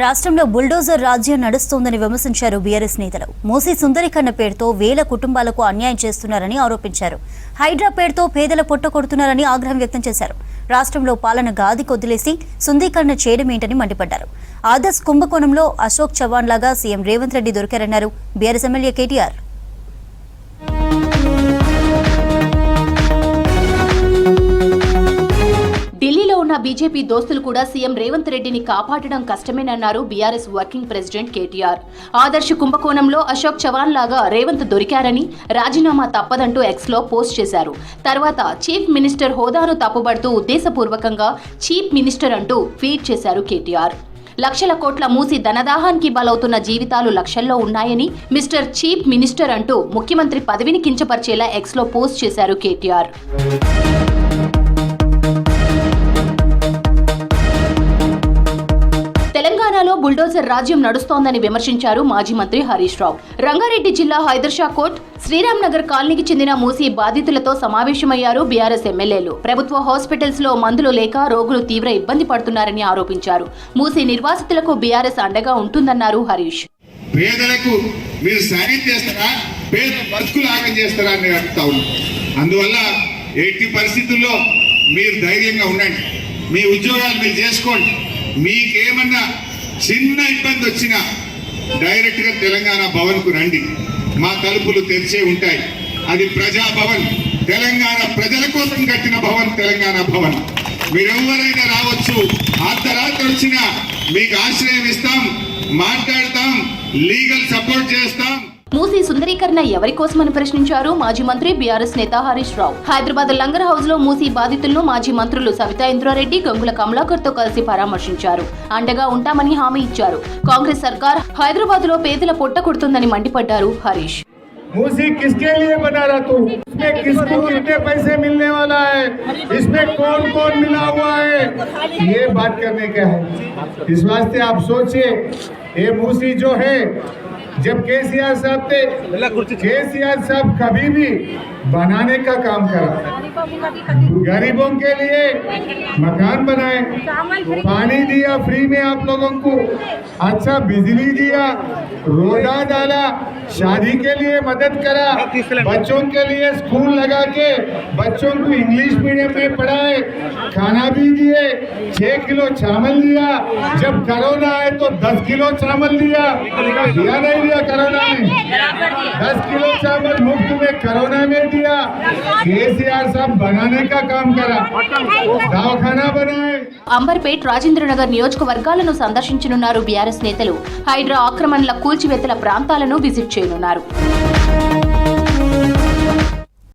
రాష్ట్రంలో బుల్డోజర్ రాజ్యం నడుస్తోందని విమర్శించారు బీఆర్ఎస్ నేతలు. మూసీ సుందరికన్న పేరుతో వేల కుటుంబాలకు అన్యాయం చేస్తున్నారని ఆరోపించారు. హైడ్రా పేరుతో పేదల పొట్ట కొడుతున్నారని ఆగ్రహం వ్యక్తం చేశారు. రాష్ట్రంలో పాలన గాది కొద్దిలేసి సుందరీకరణ చేయడమేంటని మండిపడ్డారు. ఆదర్శ్ కుంభకోణంలో అశోక్ చవాన్ లాగా సీఎం రేవంత్ రెడ్డి దొరికారన్నారు బీఆర్ఎస్ ఎమ్మెల్యే కేటీఆర్. బీజేపీ దోస్తులు కూడా సీఎం రేవంత్ రెడ్డిని కాపాడడం కష్టమేనన్నారు BRS working president KTR. Adarsh కుంభకోణంలో అశోక్ చవాన్ లాగా రేవంత్ దొరికారని రాజీనామా తప్పదంటూ ఎక్స్లో పోస్ట్ చేశారు. తర్వాత చీఫ్ మినిస్టర్ హోదాను తప్పుబడుతూ ఉద్దేశపూర్వకంగా చీఫ్ మినిస్టర్ అంటూ ట్వీట్ చేశారు కేటీఆర్. లక్షల కోట్ల మూసి ధనదాహానికి బలవుతున్న జీవితాలు లక్షల్లో ఉన్నాయని మిస్టర్ చీఫ్ మినిస్టర్ అంటూ ముఖ్యమంత్రి పదవిని కించపరిచేలా ఎక్స్లో పోస్ట్ చేశారు కేటీఆర్. తెలంగాణలో బుల్డోజర్ రాజ్యం నడుస్తోందని విమర్శించారు మాజీ మంత్రి హరీష్ రావు. రంగారెడ్డి జిల్లా హైదర్షా కోర్ట్ శ్రీరామ్ నగర్ కాలనీకి చెందిన మూసి బాధితులతో సమావేశమయ్యారు బీఆర్ఎస్ ఎమ్మెల్యేలు. ప్రభుత్వ హాస్పిటల్స్లో మందులు లేక రోగులు తీవ్ర ఇబ్బంది పడుతున్నారని ఆరోపించారు. మూసి నిర్వాసితులకు బీఆర్ఎస్ అండగా ఉంటుందన్నారు హరీష్. పేదలకు మీరు సాయం చేస్తారా? పేద బతుకులు ఆగం చేస్తారా అని అడుగుతా అందువల్ల ఎట్టి పరిస్థితుల్లో మీరు ధైర్యంగా ఉండండి. మీ ఉద్యోగాలు మీరు చేసుకోండి. మీకేమన్నా చిన్న ఇబ్బంది వచ్చినా డైరెక్ట్గా తెలంగాణ భవన్కు రండి. మా తలుపులు తెరిచే ఉంటాయి. అది ప్రజా భవన్ తెలంగాణ ప్రజల కోసం కట్టిన భవన్ తెలంగాణ భవన్. మీరెవరైనా రావచ్చు. అర్ధరాత్రి వచ్చినా మీకు ఆశ్రయం ఇస్తాం. మాట్లాడతాం. లీగల్ సపోర్ట్ చేస్తాం. మూసీ సుందరీకరణ ఎవరి కోసమని ప్రశ్నించారు మాజీ మంత్రి బీఆర్ఎస్ నేత హరీష్ రావు హైదరాబాద్ లంగర్ హౌస్ లో మూసీ బాధితులను మాజీ మంత్రులు సవితా ఇంద్రారెడ్డి గంగుల కమలాకర్ తో కలిసి పరామర్శించారు అండగా ఉంటామని హామీ ఇచ్చారు కాంగ్రెస్ సర్కార్ హైదరాబాద్ లో పేదల పొట్ట కొడుతుందని మండిపడ్డారు హరీష్ मूसी किसके लिए बना रहा तू इसमें किसको कितने पैसे मिलने वाला है इसमें कौन कौन मिला हुआ है ये बात करने का है इस वास्ते आप सोचिए ये मूसी जो है जब केसीआर साहब थे केसीआर साहब कभी भी बनाने का काम करा। गरीबों के लिए मकान बनाए पानी दिया फ्री में आप लोगों को अच्छा बिजली दिया रोडा डाला शादी के लिए मदद करा बच्चों के लिए स्कूल लगा के बच्चों को इंग्लिश मीडियम में पढ़ाए खाना भी दिए छह किलो चावल दिया जब कोरोना आए तो दस किलो चावल दिया दिया नहीं दिया कोरोना में दस किलो चावल मुफ्त में कोरोना में दिया केसीआर साहब बनाने का काम करा दवाखाना बनाए అంబర్పేట్ రాజేంద్రనగర్ నియోజకవర్గాలను సందర్శించనున్నారు బీఆర్ఎస్ నేతలు హైడ్రా ఆక్రమణల కూల్చివేతల ప్రాంతాలను విజిట్ చేయనున్నారు